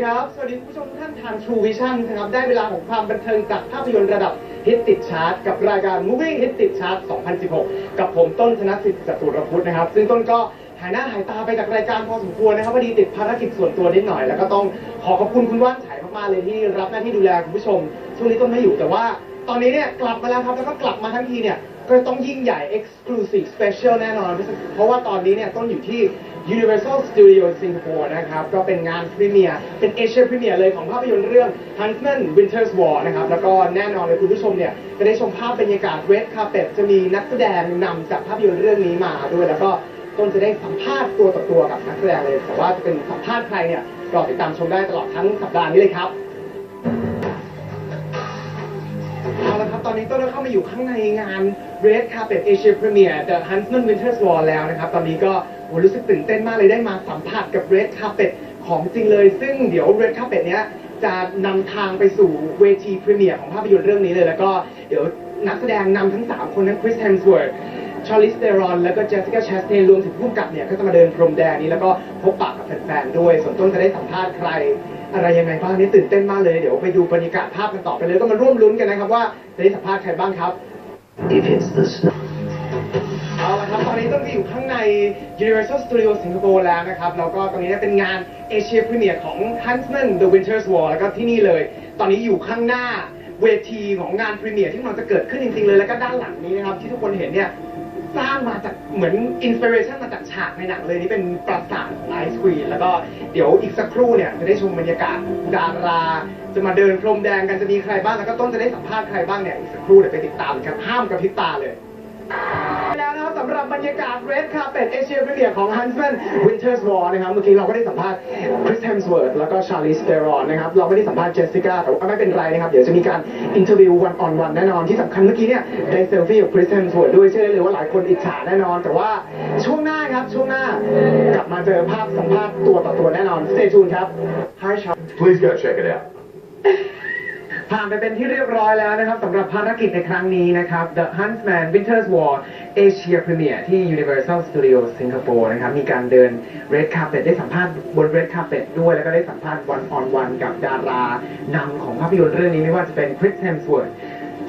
สวัสดีครับ สวัสดีคุณผู้ชมท่านทาง True Vision นะครับ ได้เวลาของความบันเทิงจากภาพยนตร์ระดับฮิตติดชาร์ตกับรายการ Moving Hit ติดชาร์ต 2016 กับผมต้นธนสิทธิ์จตุรพุทธนะครับ ซึ่งต้นก็หายหน้าหายตาไปจากรายการพอสมควรนะครับพอดีติดภารกิจส่วนตัวนิดหน่อย แล้วก็ต้องขอขอบคุณคุณว่านไฉมากๆเลยที่รับหน้าที่ดูแลคุณผู้ชม ช่วงนี้ต้นไม่อยู่แต่ว่า ตอนนี้เนี่ยกลับมาแล้วครับแล้วก็กลับมาทั้งทีเนี่ย ก็ต้องยิ่งใหญ่ exclusive special แน่นอน เพราะว่าตอนนี้เนี่ยต้นอยู่ที่ Universal Studio Singapore นะครับ ก็เป็นงานพรีเมียร์ เป็นเอเชียพรีเมียร์เลยของภาพยนตร์เรื่อง Huntsman Winter's War นะครับ แล้วก็แน่นอนเลยคุณผู้ชมเนี่ยจะได้ชมภาพบรรยากาศ Red Carpet จะมีนักแสดงนำจากภาพยนตร์เรื่องนี้มาด้วย แล้วก็ต้นจะได้สัมภาษณ์ตัวต่อตัวกับนักแสดงเลย แต่ว่าจะเป็นสัมภาษณ์ใครเนี่ยรอติดตามชมได้ตลอดทั้งสัปดาห์นี้เลยครับ เอาละครับตอนนี้ต้นก็เข้ามาอยู่ข้างในงาน Red Carpet Asia Premiere The Huntsman Winter's War แล้วนะครับ ตอนนี้ก็โหรู้สึกตื่นเต้นมากเลยได้มาสัมผัสกับ Red Carpet ของจริงเลย ซึ่งเดี๋ยว Red Carpet เนี้ยจะนำทางไปสู่เวทีพรีเมียร์ของภาพยนตร์เรื่องนี้เลย แล้วก็เดี๋ยวนักแสดงนำทั้ง 3 คนทั้งคริสเ e มส w วิร์ชาลิสเตรอน แล้วก็เจสสิก้าแชสเตนรวมถึงผู้กำกับเนี่ย ก็จะมาเดินพรมแดงนี้ แล้วก็พบปะกับแฟนๆด้วย ส่วนต้นจะได้สัมภาษณ์ใคร อะไรยังไงบ้างนี่ตื่นเต้นมากเลยเดี๋ยวไปดูบรรยากาศภาพกันต่อไปเลยก็มาร่วมลุ้นกันนะครับว่าจะได้สัมภาษณ์ใครบ้างครับ If it's the snow. เอาละครับตอนนี้ต้นก็อยู่ข้างใน Universal Studio Singapore แล้วนะครับแล้วก็ตอนนี้เป็นงานเอเชียพรีเมียร์ของ Huntsman The Winter's War แล้วก็ที่นี่เลย ตอนนี้อยู่ข้างหน้าเวทีของงานพรีเมียร์ที่กำลังจะเกิดขึ้นจริงๆเลยแล้วก็ด้านหลังนี้นะครับที่ทุกคนเห็นเนี่ย สร้างมาจากเหมือนอินสปิเรชันมาจากฉากในหนังเลยนี่เป็นปราสาทไอศควีนแล้วก็เดี๋ยวอีกสักครู่เนี่ยจะได้ชมบรรยากาศดาราจะมาเดินพรมแดงกันจะมีใครบ้างแล้วก็ต้นจะได้สัมภาษณ์ใครบ้างเนี่ยอีกสักครู่เดี๋ยวไปติดตามกันห้ามกระพริบตาเลย รับสำหรับบรรยากาศ Red Carpet Asia Premiere ของ Huntsman Winter's War นะครับ เมื่อกี้เราก็ได้สัมภาษณ์ Chris Hemsworth แล้วก็ Charlize Theron นะครับ เราไม่ได้สัมภาษณ์ Jessica แต่ว่าไม่เป็นไรนะครับ เดี๋ยวจะมีการอินเทอร์วิว one on one แน่นอนที่สำคัญเมื่อกี้เนี่ยได้เซลฟี่กับ Chris Hemsworth ด้วยเชื่อได้เลยว่าหลายคนอิจฉาแน่นอน แต่ว่าช่วงหน้าครับช่วงหน้ากลับมาเจอภาพสัมภาษณ์ตัวต่อตัวแน่นอน Stay tuned ครับ Hi Charles Please go check it out. ผ่านไปเป็นที่เรียบร้อยแล้วนะครับสำหรับภารกิจในครั้งนี้นะครับ The Huntsman Winter's War Asia Premiere ที่ Universal Studios Singapore นะครับมีการเดิน Red Carpet ได้สัมภาษณ์บน Red Carpet ด้วย แล้วก็ได้สัมภาษณ์ one on one กับดารานำของภาพยนตร์เรื่องนี้ไม่ว่าจะเป็น Chris Hemsworth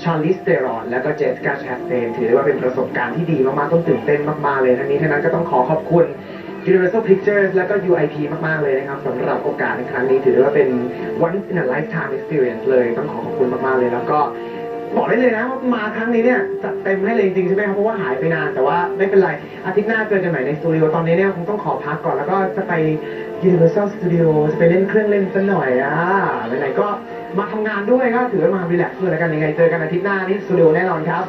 ชาลิสเตรอน และก็เจสกาแชสเตนถือได้ว่าเป็นประสบการณ์ที่ดีมาก ๆ ต้องตื่นเต้นมาก ๆ เลยทั้งนี้ทั้งนั้นก็ต้องขอขอบคุณ Universal Pictures และก็ UIP มาก ๆ เลยนะครับสำหรับโอกาสในครั้งนี้ ถือได้ว่าเป็น once in a lifetime experience เลยต้องขอขอบคุณมาก ๆ เลย แล้วก็บอกได้เลยนะว่ามาครั้งนี้เนี่ยจัดเต็มให้เลยจริงๆใช่ไหมครับเพราะว่าหายไปนาน แต่ว่าไม่เป็นไร อาทิตย์หน้าเจอกันใหม่ในสตูดิโอตอนนี้เนี่ยคงต้องขอพักก่อนแล้วก็จะไป Universal Studio จะไปเล่นเครื่องเล่นสักหน่อยอะไหนๆก็มาทำงานด้วยก็ถือว่ามารีแลกซ์ด้วยแล้วกันยังไงเจอกันอาทิตย์หน้าที่สตูดิโอแน่นอนครับ